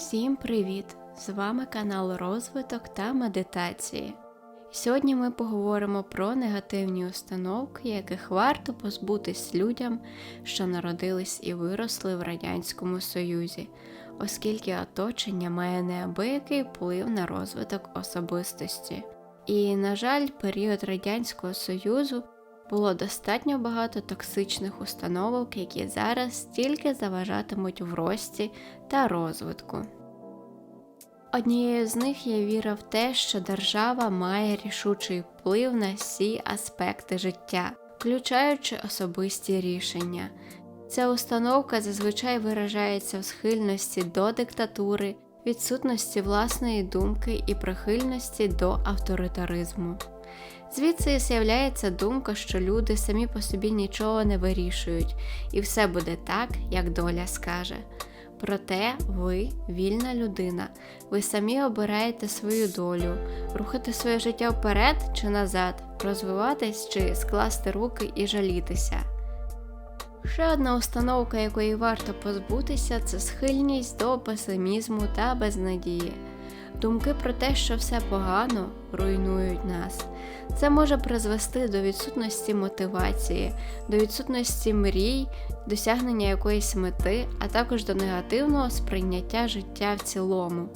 Всім привіт! З вами канал Розвиток та Медитації. Сьогодні ми поговоримо про негативні установки, яких варто позбутись людям, що народились і виросли в Радянському Союзі, оскільки оточення має неабиякий вплив на розвиток особистості. І, на жаль, період Радянського Союзу було достатньо багато токсичних установок, які зараз тільки заважатимуть в рості та розвитку. Однією з них є віра в те, що держава має рішучий вплив на всі аспекти життя, включаючи особисті рішення. Ця установка зазвичай виражається в схильності до диктатури, відсутності власної думки і прихильності до авторитаризму. Звідси з'являється думка, що люди самі по собі нічого не вирішують, і все буде так, як доля скаже. Проте ви вільна людина, ви самі обираєте свою долю, рухати своє життя вперед чи назад, розвиватись чи скласти руки і жалітися. Ще одна установка, якої варто позбутися, це схильність до песимізму та безнадії. Думки про те, що все погано, руйнують нас. Це може призвести до відсутності мотивації, до відсутності мрій, досягнення якоїсь мети, а також до негативного сприйняття життя в цілому.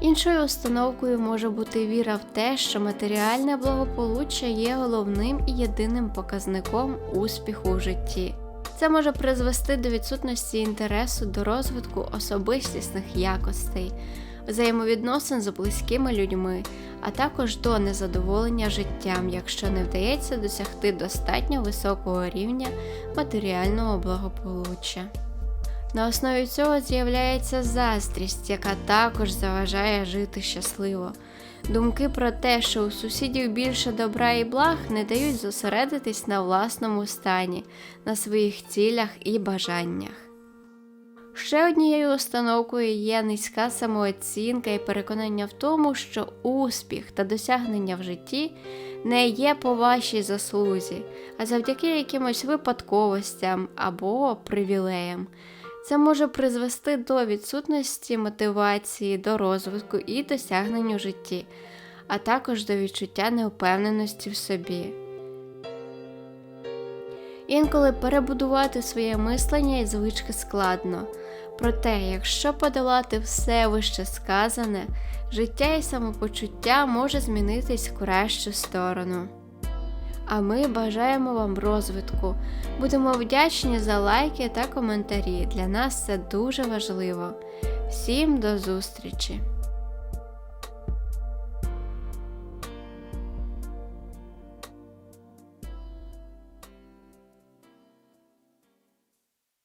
Іншою установкою може бути віра в те, що матеріальне благополуччя є головним і єдиним показником успіху в житті. Це може призвести до відсутності інтересу до розвитку особистісних якостей, взаємовідносин з близькими людьми, а також до незадоволення життям, якщо не вдається досягти достатньо високого рівня матеріального благополуччя. На основі цього з'являється заздрість, яка також заважає жити щасливо. Думки про те, що у сусідів більше добра і благ, не дають зосередитись на власному стані, на своїх цілях і бажаннях. Ще однією установкою є низька самооцінка і переконання в тому, що успіх та досягнення в житті не є по вашій заслузі, а завдяки якимось випадковостям або привілеям. Це може призвести до відсутності мотивації до розвитку і досягнень у житті, а також до відчуття неупевненості в собі. Інколи перебудувати своє мислення і звички складно. Проте, якщо подолати все вище сказане, життя і самопочуття може змінитись в кращу сторону. А ми бажаємо вам розвитку. Будемо вдячні за лайки та коментарі. Для нас це дуже важливо. Всім до зустрічі!